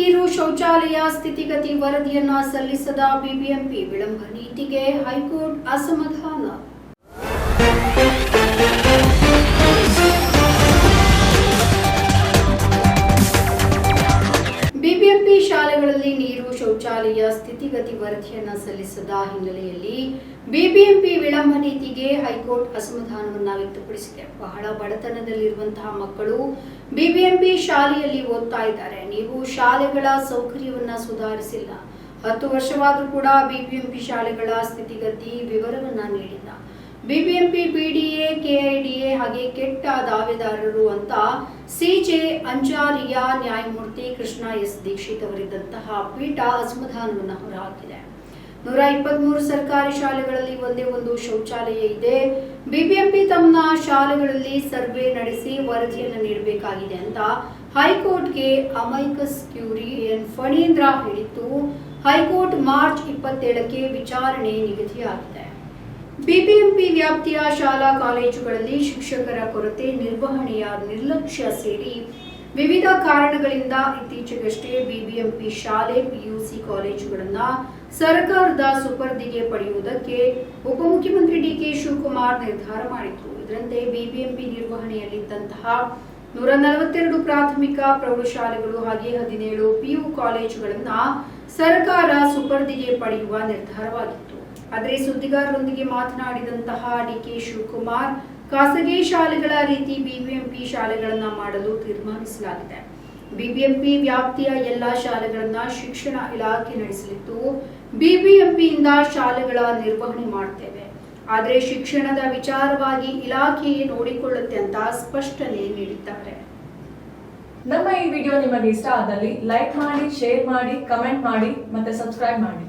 ನೀರು ಶೌಚಾಲಯ ಸ್ಥಿತಿಗತಿ ವರದಿಯನ್ನ ಸಲ್ಲಿಸದ ಬಿಬಿಎಂಪಿ ವಿಳಂಬ ನೀತಿಗೆ ಹೈಕೋರ್ಟ್ ಅಸಮಾಧಾನ. ಶಾಲೆಗಳಲ್ಲಿ ನೀರು, ಶೌಚಾಲಯ, ಸ್ಥಿತಿಗತಿ ವರದಿಯನ್ನು ಸಲ್ಲಿಸದ ಹಿನ್ನೆಲೆಯಲ್ಲಿ ಬಿಬಿಎಂಪಿ ವಿಳಂಬ ನೀತಿಗೆ ಹೈಕೋರ್ಟ್ ಅಸಮಾಧಾನವನ್ನು ವ್ಯಕ್ತಪಡಿಸಿದೆ. ಬಹಳ ಬಡತನದಲ್ಲಿರುವಂತಹ ಮಕ್ಕಳು ಬಿಬಿಎಂಪಿ ಶಾಲೆಯಲ್ಲಿ ಓದ್ತಾ ಇದ್ದಾರೆ. ನೀವು ಶಾಲೆಗಳ ಸೌಕರ್ಯವನ್ನ ಸುಧಾರಿಸಿಲ್ಲ. ಹತ್ತು ವರ್ಷವಾದರೂ ಕೂಡ ಬಿಬಿಎಂಪಿ ಶಾಲೆಗಳ ಸ್ಥಿತಿಗತಿ ವಿವರವನ್ನ ನೀಡಿಲ್ಲ. ಬಿಬಿಎಂಪಿ ಬಿಡಿಎ, ಕೆಐಡಿಎ ಹಾಗೆ ಕೆಟ್ಟ ದಾವೆದಾರರು ಅಂತ ಸಿಜೆ ಅಂಜಾರಿಯ ನ್ಯಾಯಮೂರ್ತಿ ಕೃಷ್ಣ ಎಸ್. ದೀಕ್ಷಿತ್ ಅವರಿದ್ದಂತಹ ಪೀಠ ಅಸಮಾಧಾನವನ್ನು ಹೊರಹಾಕಿದೆ. ನೂರ ಇಪ್ಪತ್ಮೂರು ಸರ್ಕಾರಿ ಶಾಲೆಗಳಲ್ಲಿ ಒಂದೇ ಒಂದು ಶೌಚಾಲಯ ಇದೆ. ಬಿಬಿಎಂಪಿ ತಮ್ಮ ಶಾಲೆಗಳಲ್ಲಿ ಸರ್ವೆ ನಡೆಸಿ ವರದಿಯನ್ನು ನೀಡಬೇಕಾಗಿದೆ ಅಂತ ಹೈಕೋರ್ಟ್ಗೆ ಅಮೈಕಸ್ ಕ್ಯೂರಿ ಎನ್. ಫಣೀಂದ್ರ ಹೇಳಿದ್ದು, ಹೈಕೋರ್ಟ್ ಮಾರ್ಚ್ ಇಪ್ಪತ್ತೇಳಕ್ಕೆ ವಿಚಾರಣೆ ನಿಗದಿಯಾಗಿದೆ. ಬಿಬಿಎಂಪಿ ವ್ಯಾಪ್ತಿಯ ಶಾಲಾ ಕಾಲೇಜುಗಳಲ್ಲಿ ಶಿಕ್ಷಕರ ಕೊರತೆ ನಿರ್ವಹಣೆಯ ನಿರ್ಲಕ್ಷ್ಯ ಸೇರಿ ವಿವಿಧ ಕಾರಣಗಳಿಂದ ಇತ್ತೀಚೆಗಷ್ಟೇ ಬಿಬಿಎಂಪಿ ಶಾಲೆ, ಪಿಯುಸಿ ಕಾಲೇಜುಗಳನ್ನ ಸರ್ಕಾರದ ಸುಪರ್ದಿಗೆ ಪಡೆಯುವುದಕ್ಕೆ ಉಪಮುಖ್ಯಮಂತ್ರಿ ಡಿಕೆ ಶಿವಕುಮಾರ್ ನಿರ್ಧಾರ ಮಾಡಿದ್ರು. ಇದರಂತೆ ಬಿಬಿಎಂಪಿ ನಿರ್ವಹಣೆಯಲ್ಲಿದ್ದಂತಹ ನೂರ ನಲವತ್ತೆರಡು ಪ್ರಾಥಮಿಕ ಪ್ರೌಢಶಾಲೆಗಳು ಹಾಗೆ ಹದಿನೇಳು ಪಿಯು ಕಾಲೇಜುಗಳನ್ನ ಸರ್ಕಾರ ಸುಪರ್ದಿಗೆ ಪಡೆಯುವ ನಿರ್ಧಾರವಾಗಿತ್ತು. ಆದರೆ ಸುದ್ದಿಗಾರರೊಂದಿಗೆ ಮಾತನಾಡಿದಂತಹ ಡಿಕೆ ಶಿವಕುಮಾರ್, ಖಾಸಗಿ ಶಾಲೆಗಳ ರೀತಿ ಬಿಬಿಎಂಪಿ ಶಾಲೆಗಳನ್ನ ಮಾಡಲು ತೀರ್ಮಾನಿಸಲಾಗಿದೆ. ಬಿಬಿಎಂಪಿ ವ್ಯಾಪ್ತಿಯ ಎಲ್ಲಾ ಶಾಲೆಗಳನ್ನ ಶಿಕ್ಷಣ ಇಲಾಖೆ ನಡೆಸಲಿದ್ದು, ಬಿಬಿಎಂಪಿಯಿಂದ ಶಾಲೆಗಳ ನಿರ್ವಹಣೆ ಮಾಡ್ತೇವೆ. ಆದರೆ ಶಿಕ್ಷಣದ ವಿಚಾರವಾಗಿ ಇಲಾಖೆಯೇ ನೋಡಿಕೊಳ್ಳುತ್ತೆ ಅಂತ ಸ್ಪಷ್ಟನೆ ನೀಡಿದ್ದಾರೆ. ನಮ್ಮ ಈ ವಿಡಿಯೋ ನಿಮಗೆ ಇಷ್ಟ ಆದಲ್ಲಿ ಲೈಕ್ ಮಾಡಿ, ಶೇರ್ ಮಾಡಿ, ಕಮೆಂಟ್ ಮಾಡಿ ಮತ್ತೆ ಸಬ್ಸ್ಕ್ರೈಬ್ ಮಾಡಿ.